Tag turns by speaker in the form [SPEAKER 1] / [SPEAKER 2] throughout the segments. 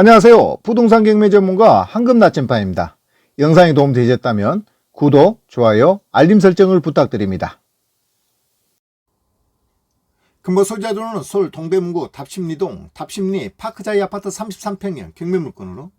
[SPEAKER 1] 안녕하세요. 부동산 경매 전문가 황금 나침반입니다. 영상이 도움되셨다면 구독, 좋아요, 알림 설정을 부탁드립니다. 금보 소자도는 서울 동대문구 답심리동 답심리 파크자이 아파트 33평형 경매 물건으로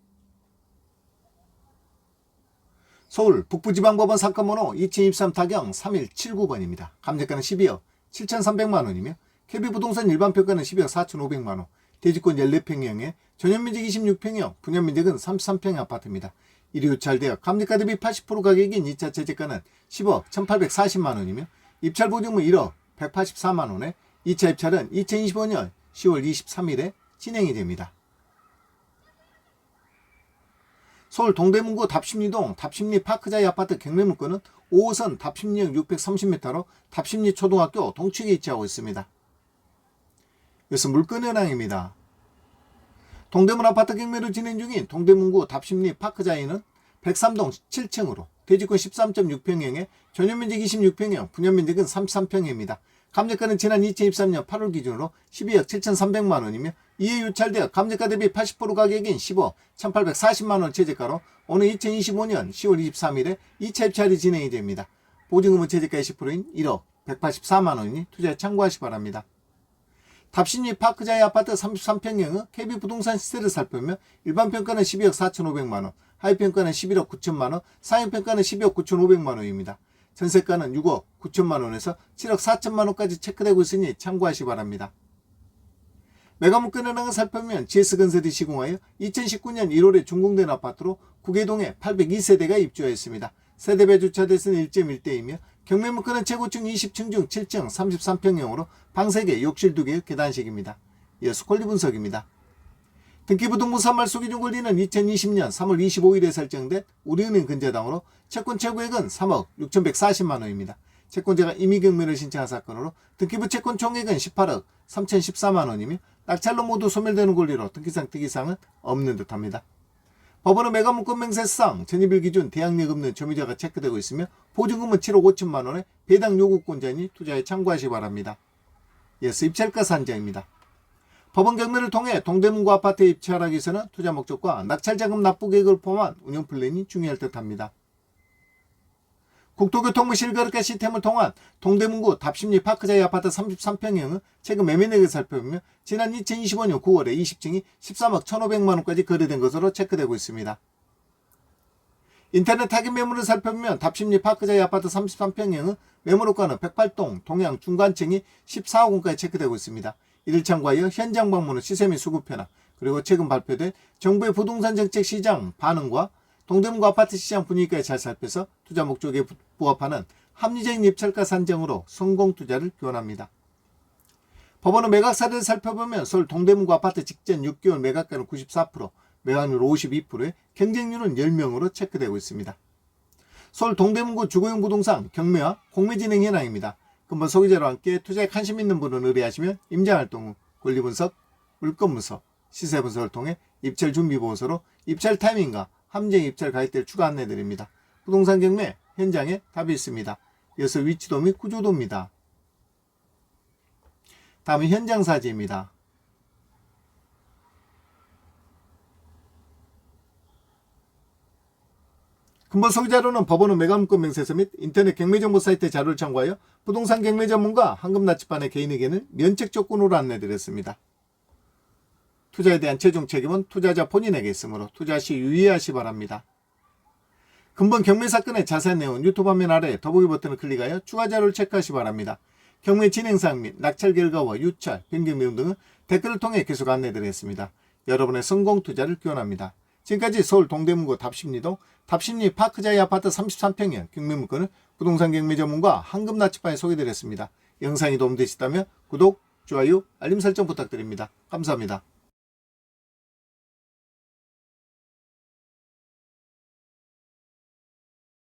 [SPEAKER 1] 서울 북부지방법원 사건번호 2023 타경 3179번입니다. 감정가는 12억 7,300만 원이며 KB부동산 일반평가는 12억 4,500만 원, 대지권 14평형에 전용면적 26평형, 분양면적은 33평형 아파트입니다. 일이 유찰되어 감리가 대비 80% 가격인 2차 재재가는 10억 1,840만 원이며 입찰 보증금 1억 184만 원에 2차 입찰은 2025년 10월 23일에 진행이 됩니다. 서울 동대문구 답심리동 답심리 파크자이 아파트 경매물건은 5호선 답심리역 630m로 답심리 초등학교 동측에 위치하고 있습니다. 이것은 물건 현황입니다. 동대문 아파트 경매로 진행 중인 동대문구 답심리 파크자이는 103동 7층으로 대지권 13.6평형에 전용면적 26평형, 분양면적은 33평형입니다. 감정가는 지난 2023년 8월 기준으로 12억 7,300만 원이며 이에 유찰되어 감정가 대비 80% 가격인 10억 1,840만 원 최저가로 오늘 2025년 10월 23일에 2차 입찰이 진행이 됩니다. 보증금은 최저가 20%인 1억 184만 원이니 투자에 참고하시 기 바랍니다. 답심리 파크자이 아파트 33평형은 KB부동산 시세를 살펴보면 일반 평가는 12억 4,500만 원, 하위 평가는 11억 9천만 원, 상위 평가는 12억 9,500만 원입니다. 전세가는 6억 9천만 원에서 7억 4천만 원까지 체크되고 있으니 참고하시 기 바랍니다. 메가문건 현황을 살펴보면 GS건설이 시공하여 2019년 1월에 준공된 아파트로 구계동에 802세대가 입주하였습니다. 세대별 주차 대수는 1.1대이며 경매문건은 최고층 20층 중 7층 33평형으로 방 3개, 욕실 2개, 계단식입니다. 이어서 권리 분석입니다. 등기부등본 선말 소기준 권리는 2020년 3월 25일에 설정된 우리은행 근저당으로 채권 최고액은 3억 6,140만 원입니다. 채권자가 임의경매를 신청한 사건으로 등기부 채권 총액은 18억 3,014만 원이며 낙찰로 모두 소멸되는 권리로 등기상 특이사항은 없는 듯합니다. 법원은 매각 문건 맹세상 전입일 기준 대항력 없는 점유자가 체크되고 있으며 보증금은 7억 5천만 원에 배당 요구권자니 투자에 참고하시기 바랍니다. 이어서 입찰가 산정입니다. 법원 경매를 통해 동대문구 아파트에 입찰하기 위해서는 투자 목적과 낙찰자금 납부 계획을 포함한 운영 플랜이 중요할 듯합니다. 국토교통부 실 거래가 시스템을 통한 동대문구 답심리 파크자이 아파트 33평형은 최근 매매 내역을 살펴보면 지난 2025년 9월에 20층이 13억 1,500만 원까지 거래된 것으로 체크되고 있습니다. 인터넷 타깃 매물을 살펴보면 답심리 파크자이 아파트 33평형은 매물호가는 108동 동양 중간층이 14억 원까지 체크되고 있습니다. 이를 참고하여 현장 방문 후 시세 및 수급 변화 그리고 최근 발표된 정부의 부동산 정책 시장 반응과 동대문구 아파트 시장 분위기까지 잘 살펴서 투자 목적에 부합하는 합리적인 입찰가 산정으로 성공 투자를 기원합니다. 법원은 매각 사례를 살펴보면 서울 동대문구 아파트 직전 6개월 매각가는 94%, 매각률 52%에 경쟁률은 10명으로 체크되고 있습니다. 서울 동대문구 주거용 부동산 경매와 공매 진행 현황입니다. 근본 소개자와 함께 투자에 관심 있는 분은 의뢰하시면 임장활동 후 권리분석, 물건분석, 시세분석을 통해 입찰 준비보고서로 입찰 타이밍과 함정 입찰 가입대를 추가 안내드립니다. 부동산 경매 현장에 답이 있습니다. 이어서 위치도 및 구조도입니다. 다음은 현장 사진입니다. 근본 소개자료는 법원은 매각문건 명세서 및 인터넷 경매정보 사이트 자료를 참고하여 부동산 경매 전문가 황금나치판의 개인에게는 면책 조건으로 안내드렸습니다. 투자에 대한 최종 책임은 투자자 본인에게 있으므로 투자 시 유의하시 바랍니다. 근본 경매 사건의 자세한 내용은 유튜브 화면 아래 더보기 버튼을 클릭하여 추가 자료를 체크하시 바랍니다. 경매 진행사항 및 낙찰 결과와 유찰, 변경 내용 등은 댓글을 통해 계속 안내드리겠습니다. 여러분의 성공 투자를 기원합니다. 지금까지 서울 동대문구 답심리동 답심리 파크자이 아파트 33평형 경매물건을 부동산 경매 전문가 황금나치판에 소개드렸습니다. 영상이 도움되셨다면 구독, 좋아요, 알림 설정 부탁드립니다. 감사합니다.